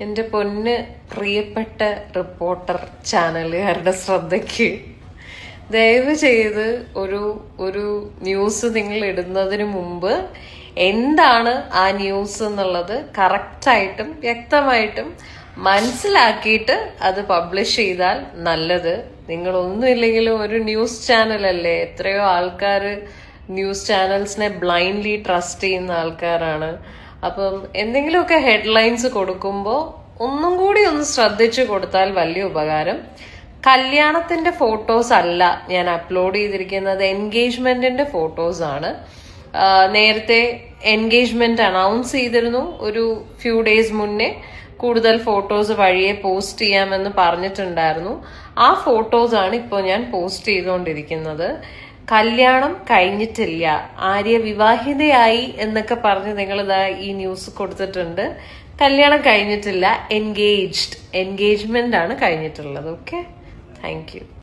എന്റെ പൊന്ന് പ്രിയപ്പെട്ട റിപ്പോർട്ടർ ചാനലുകാരുടെ ശ്രദ്ധയ്ക്ക്. ദയവ് ചെയ്ത് ഒരു ഒരു ന്യൂസ് നിങ്ങൾ ഇടുന്നതിന് മുമ്പ് എന്താണ് ആ ന്യൂസ് എന്നുള്ളത് കറക്റ്റായിട്ടും വ്യക്തമായിട്ടും മനസ്സിലാക്കിയിട്ട് അത് പബ്ലിഷ് ചെയ്താൽ നല്ലത്. നിങ്ങളൊന്നുമില്ലെങ്കിലും ഒരു ന്യൂസ് ചാനലല്ലേ എത്രയോ ആൾക്കാർ ന്യൂസ് ചാനൽസിനെ ബ്ലൈൻഡ്ലി ട്രസ്റ്റ് ചെയ്യുന്ന ആൾക്കാരാണ്. അപ്പം എന്തെങ്കിലുമൊക്കെ ഹെഡ്ലൈൻസ് കൊടുക്കുമ്പോൾ ഒന്നും കൂടി ഒന്ന് ശ്രദ്ധിച്ചു കൊടുത്താൽ വലിയ ഉപകാരം. കല്യാണത്തിന്റെ ഫോട്ടോസ് അല്ല ഞാൻ അപ്ലോഡ് ചെയ്തിരിക്കുന്നത് എൻഗേജ്മെന്റിന്റെ ഫോട്ടോസ് ആണ്. നേരത്തെ എൻഗേജ്മെന്റ് അനൗൺസ് ചെയ്തിരുന്നു ഒരു ഫ്യൂ ഡേയ്സ് മുന്നേ. കൂടുതൽ ഫോട്ടോസ് വഴിയെ പോസ്റ്റ് ചെയ്യാമെന്ന് പറഞ്ഞിട്ടുണ്ടായിരുന്നു. ആ ഫോട്ടോസ് ആണ് ഇപ്പോൾ ഞാൻ പോസ്റ്റ് ചെയ്തുകൊണ്ടിരിക്കുന്നത് കല്യാണം കഴിഞ്ഞിട്ടില്ല. ആര്യ വിവാഹിതയായി എന്നൊക്കെ പറഞ്ഞ് നിങ്ങൾ ഇതാ ഈ ന്യൂസ് കൊടുത്തിട്ടുണ്ട്. കല്യാണം കഴിഞ്ഞിട്ടില്ല. എൻഗേജ്ഡ് എൻഗേജ്മെന്റ് ആണ് കഴിഞ്ഞിട്ടുള്ളത്. Okay thank